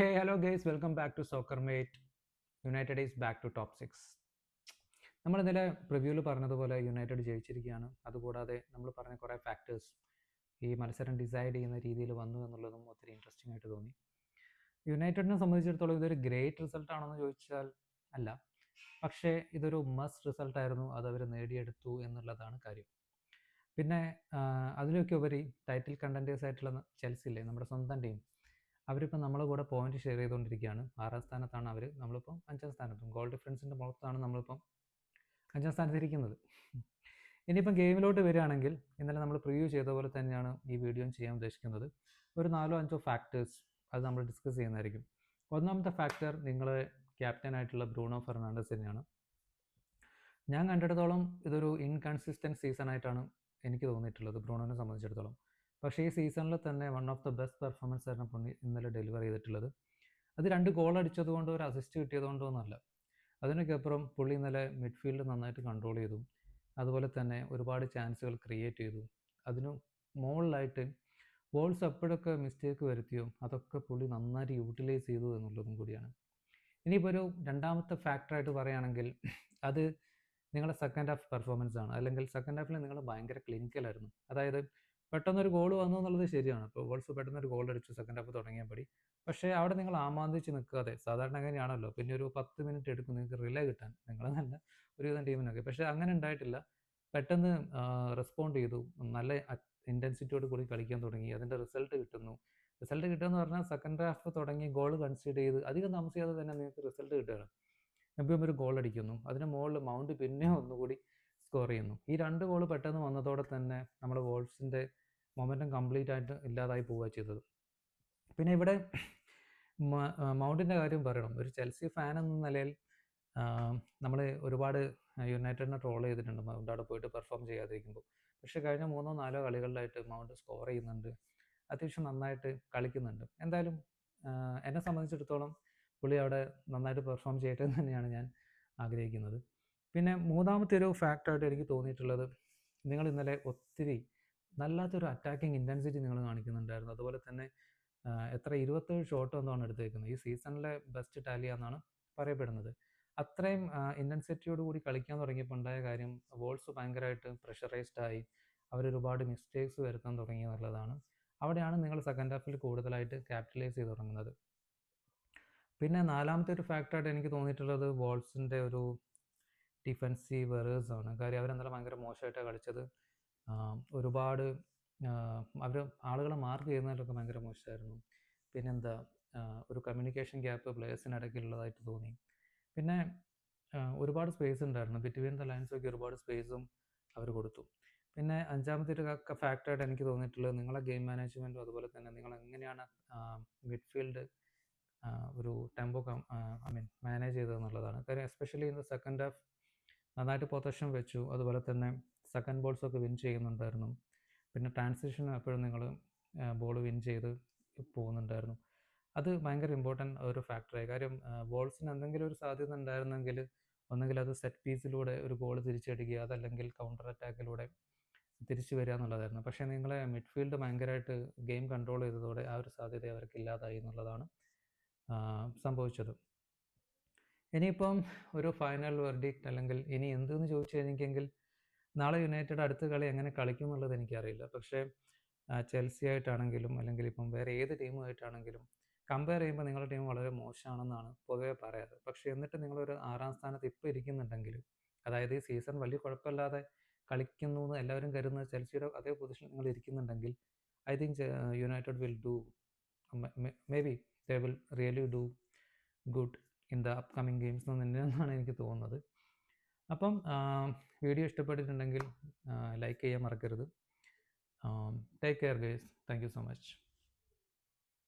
Hey hello guys welcome back to soccer mate United is back to top six നമ്മൾ ഇന്നലെ പ്രിവ്യൂവിൽ പറഞ്ഞതുപോലെ United ജയിച്ചിരിക്കുകയാണ്. അതുകൂടാതെ നമ്മൾ പറഞ്ഞ കുറേ ഫാക്ടേഴ്സ് ഈ മത്സരം ഡിസൈഡ് ചെയ്യുന്ന രീതിയിൽ വന്നു എന്നുള്ളതും ഒത്തിരി ഇൻട്രസ്റ്റിംഗ് ആയിട്ട് തോന്നി. യുണൈറ്റഡിനെ സംബന്ധിച്ചിടത്തോളം ഇതൊരു ഗ്രേറ്റ് റിസൾട്ട് ആണെന്ന് ചോദിച്ചാൽ അല്ല. പക്ഷേ ഇതൊരു മസ്റ്റ് റിസൾട്ട് ആയിരുന്നു. അത് അവർ നേടിയെടുത്തു എന്നുള്ളതാണ് കാര്യം. പിന്നെ അതിലൊക്കെ ഉപരി ടൈറ്റിൽ കണ്ടന്റേഴ്സ് ആയിട്ടുള്ള ചെൽസില്ലേ നമ്മുടെ സ്വന്തം ടീം അവരിപ്പോൾ നമ്മളെ കൂടെ പോയിന്റ് ഷെയർ ചെയ്തുകൊണ്ടിരിക്കുകയാണ്. ആറാം സ്ഥാനത്താണ് അവർ നമ്മളിപ്പം അഞ്ചാം സ്ഥാനത്തും. ഗോൾ ഡിഫറൻസിന്റെ പുറത്താണ് നമ്മളിപ്പം അഞ്ചാം സ്ഥാനത്തിരിക്കുന്നത് ഇനിയിപ്പം ഗെയിമിലോട്ട് വരികയാണെങ്കിൽ ഇന്നലെ നമ്മൾ പ്രിവ്യൂ ചെയ്ത പോലെ തന്നെയാണ് ഈ വീഡിയോയും ചെയ്യാൻ ഉദ്ദേശിക്കുന്നത്. ഒരു നാലോ അഞ്ചോ ഫാക്ടേഴ്സ് അത് നമ്മൾ ഡിസ്കസ് ചെയ്യുന്നതായിരിക്കും. ഒന്നാമത്തെ ഫാക്ടർ നിങ്ങളെ ക്യാപ്റ്റനായിട്ടുള്ള ബ്രൂണോ ഫെർണാണ്ടസ് തന്നെയാണ്. ഞാൻ കണ്ടിടത്തോളം ഇതൊരു ഇൻകൺസിസ്റ്റന്റ് സീസൺ ആയിട്ടാണ് എനിക്ക് തോന്നിയിട്ടുള്ളത് ബ്രൂണോനെ സംബന്ധിച്ചിടത്തോളം. പക്ഷേ ഈ സീസണിൽ തന്നെ one of the best performance ആയിരുന്നു പുള്ളി ഇന്നലെ ഡെലിവർ ചെയ്തിട്ടുള്ളത്. അത് രണ്ട് ഗോൾ അടിച്ചത് ഒരു അസിസ്റ്റ് കിട്ടിയത് കൊണ്ടോ ഒന്നുമല്ല. അതിനൊക്കെപ്പുറം പുള്ളി ഇന്നലെ മിഡ്ഫീൽഡ് നന്നായിട്ട് കൺട്രോൾ ചെയ്തു. അതുപോലെ തന്നെ ഒരുപാട് ചാൻസുകൾ ക്രിയേറ്റ് ചെയ്തു. അതിന് മുകളിലായിട്ട് ബോൾസ് എപ്പോഴൊക്കെ മിസ്റ്റേക്ക് വരുത്തിയോ അതൊക്കെ പുള്ളി നന്നായിട്ട് യൂട്ടിലൈസ് ചെയ്തു എന്നുള്ളതും കൂടിയാണ്. ഇനിയിപ്പോൾ ഒരു രണ്ടാമത്തെ ഫാക്ടറായിട്ട് പറയുകയാണെങ്കിൽ അത് നിങ്ങളുടെ സെക്കൻഡ് ഹാഫ് പെർഫോമൻസ് ആണ്. അല്ലെങ്കിൽ സെക്കൻഡ് ഹാഫിൽ നിങ്ങൾ ഭയങ്കര ക്ലിനിക്കലായിരുന്നു അതായത് പെട്ടെന്നൊരു ഗോൾ വന്നു എന്നുള്ളത് ശരിയാണ്. ഇപ്പോൾ ഗോൾസ് പെട്ടെന്നൊരു ഗോൾ അടിച്ചു സെക്കൻഡ് ഹാഫ് തുടങ്ങിയപടി. പക്ഷേ അവിടെ നിങ്ങൾ ആമാന്തിച്ച് നിൽക്കാതെ സാധാരണ അങ്ങനെയാണല്ലോ പിന്നെ ഒരു പത്ത് മിനിറ്റ് എടുക്കും. നിങ്ങൾക്ക് റിലേ കിട്ടാൻ. നിങ്ങൾ നല്ല ഒരുവിധം ടീമിനൊക്കെ പക്ഷേ അങ്ങനെ ഉണ്ടായിട്ടില്ല. പെട്ടെന്ന് റെസ്പോണ്ട് ചെയ്തു. നല്ല ഇന്റൻസിറ്റിയോട് കൂടി കളിക്കാൻ തുടങ്ങി. അതിന്റെ റിസൾട്ട് കിട്ടുന്നു. റിസൾട്ട് കിട്ടുമെന്ന് പറഞ്ഞാൽ സെക്കൻഡ് ഹാഫ് തുടങ്ങി ഗോൾ കൺസിഡർ ചെയ്ത് അധികം താമസിയാതെ തന്നെ നിങ്ങൾക്ക് റിസൾട്ട് കിട്ടുകയാണ്. എപ്പോഴും ഒരു ഗോൾ അടിക്കുന്നു. അതിന് മുകളിൽ മൗണ്ട് പിന്നെ ഒന്നുകൂടി സ്കോർ ചെയ്യുന്നു. ഈ രണ്ട് ഗോൾ പെട്ടെന്ന് വന്നതോടെ തന്നെ നമ്മുടെ വോൾസിന്റെ മൊമെന്റം കംപ്ലീറ്റ് ആയിട്ട് ഇല്ലാതായി പോവുക ചെയ്തത്. പിന്നെ ഇവിടെ മൗണ്ടിന്റെ കാര്യം പറയണം. ഒരു ചെൽസി ഫാൻ എന്ന നിലയിൽ നമ്മൾ ഒരുപാട് യുണൈറ്റഡിനെ ട്രോൾ ചെയ്തിട്ടുണ്ട്. മൗണ്ട് അവിടെ പോയിട്ട് പെർഫോം ചെയ്യാതിരിക്കുമ്പോൾ. പക്ഷേ കഴിഞ്ഞ മൂന്നോ നാലോ കളികളിലായിട്ട് മൗണ്ട് സ്കോർ ചെയ്യുന്നുണ്ട്. അത്യാവശ്യം നന്നായിട്ട് കളിക്കുന്നുണ്ട്. എന്തായാലും എന്നെ സംബന്ധിച്ചിടത്തോളം പുള്ളി അവിടെ നന്നായിട്ട് പെർഫോം ചെയ്യട്ടെ എന്ന് തന്നെയാണ് ഞാൻ ആഗ്രഹിക്കുന്നത്. പിന്നെ മൂന്നാമത്തെ ഒരു ഫാക്ടറായിട്ട് എനിക്ക് തോന്നിയിട്ടുള്ളത് നിങ്ങൾ ഇന്നലെ ഒത്തിരി നല്ലാത്തൊരു അറ്റാക്കിംഗ് ഇന്റൻസിറ്റി നിങ്ങൾ കാണിക്കുന്നുണ്ടായിരുന്നു. അതുപോലെ തന്നെ എത്ര ഇരുപത്തേഴ് ഷോട്ട് എന്താണ് എടുത്തേക്കുന്നത് ഈ സീസണിലെ ബെസ്റ്റ് ടാലി എന്നാണ് പറയപ്പെടുന്നത്. അത്രയും ഇന്റൻസിറ്റിയോട് കൂടി കളിക്കാൻ തുടങ്ങിയപ്പോൾ ഉണ്ടായ കാര്യം വോൾസ് ഭയങ്കരമായിട്ട് പ്രഷറൈസ്ഡ് ആയി. അവരൊരുപാട് മിസ്റ്റേക്സ് വരുത്താൻ തുടങ്ങി എന്നുള്ളതാണ്. അവിടെയാണ് നിങ്ങൾ സെക്കൻഡ് ഹാഫിൽ കൂടുതലായിട്ട് ക്യാപിറ്റലൈസ് ചെയ്ത് തുടങ്ങുന്നത്. പിന്നെ നാലാമത്തെ ഒരു ഫാക്ടറായിട്ട് എനിക്ക് തോന്നിയിട്ടുള്ളത് വോൾസിന്റെ ഒരു ഡിഫെൻസീവ് എറേഴ്സാണ്. കാര്യം അവരെന്നാലും ഭയങ്കര മോശമായിട്ടാണ് കളിച്ചത്. ഒരുപാട് അവർ ആളുകളെ മാർക്ക് ചെയ്യുന്നതിലൊക്കെ ഭയങ്കര മോശമായിരുന്നു. പിന്നെന്താ ഒരു കമ്മ്യൂണിക്കേഷൻ ഗ്യാപ്പ് പ്ലേയേഴ്സിനിടയ്ക്കുള്ളതായിട്ട് തോന്നി. പിന്നെ ഒരുപാട് സ്പേസ് ഉണ്ടായിരുന്നു. ബിറ്റ്വീൻ ദ ലൈൻസൊക്കെ ഒരുപാട് സ്പേസും അവർ കൊടുത്തു. പിന്നെ അഞ്ചാമത്തെ ഒരു ഫാക്ടറായിട്ട് എനിക്ക് തോന്നിയിട്ടുള്ളത് നിങ്ങളെ ഗെയിം മാനേജ്മെന്റും അതുപോലെ തന്നെ നിങ്ങൾ എങ്ങനെയാണ് മിഡ്ഫീൽഡ് ഒരു ടെമ്പോ ഐ മീൻ മാനേജ് ചെയ്തതെന്നുള്ളതാണ്. കാര്യം especially in the second half നന്നായിട്ട് പൊസിഷൻ വെച്ചു. അതുപോലെ തന്നെ സെക്കൻഡ് ബോൾസൊക്കെ വിൻ ചെയ്യുന്നുണ്ടായിരുന്നു. പിന്നെ ട്രാൻസിഷൻ എപ്പോഴും നിങ്ങൾ ബോൾ വിൻ ചെയ്ത് പോകുന്നുണ്ടായിരുന്നു. അത് ഭയങ്കര ഇമ്പോർട്ടന്റ് ഒരു ഫാക്ടറായി കാര്യം ബോൾസിന് എന്തെങ്കിലും ഒരു സാധ്യത ഉണ്ടായിരുന്നെങ്കിൽ ഒന്നെങ്കിൽ അത് സെറ്റ് പീസിലൂടെ ഒരു ഗോൾ തിരിച്ചടിക്കുക അതല്ലെങ്കിൽ കൗണ്ടർ അറ്റാക്കിലൂടെ തിരിച്ചു വരിക എന്നുള്ളതായിരുന്നു. പക്ഷേ നിങ്ങളെ മിഡ്ഫീൽഡ് ഭയങ്കരമായിട്ട് ഗെയിം കൺട്രോൾ ചെയ്തതോടെ ആ ഒരു സാധ്യത അവർക്ക് ഇല്ലാതായി എന്നുള്ളതാണ് സംഭവിച്ചത്. ഇനിയിപ്പം ഒരു ഫൈനൽ വെർഡിക്റ്റ് അല്ലെങ്കിൽ ഇനി എന്തെന്ന് ചോദിച്ചു കഴിഞ്ഞെങ്കിൽ നാളെ യുണൈറ്റഡ് അടുത്ത കളി എങ്ങനെ കളിക്കും എന്നുള്ളത് എനിക്കറിയില്ല. പക്ഷേ ചെൽസി ആയിട്ടാണെങ്കിലും അല്ലെങ്കിൽ ഇപ്പം വേറെ ഏത് ടീമുമായിട്ടാണെങ്കിലും കമ്പയർ ചെയ്യുമ്പോൾ നിങ്ങളുടെ ടീം വളരെ മോശമാണെന്നാണ് പൊതുവേ പറയാറ്. പക്ഷേ എന്നിട്ട് നിങ്ങളൊരു ആറാം സ്ഥാനത്ത് ഇപ്പോൾ ഇരിക്കുന്നുണ്ടെങ്കിൽ അതായത് ഈ സീസൺ വലിയ കുഴപ്പമില്ലാതെ കളിക്കുന്നു എന്ന് എല്ലാവരും കരുതുന്ന ചെൽസിയുടെ അതേ പൊസിഷനിൽ നിങ്ങൾ ഇരിക്കുന്നുണ്ടെങ്കിൽ I think United will do maybe they will really do good in the upcoming games എന്ന് തന്നെയാണ് എനിക്ക് തോന്നുന്നത്. അപ്പം വീഡിയോ ഇഷ്ടപ്പെട്ടിട്ടുണ്ടെങ്കിൽ ലൈക്ക് ചെയ്യാൻ മറക്കരുത്. Take care guys thank you so much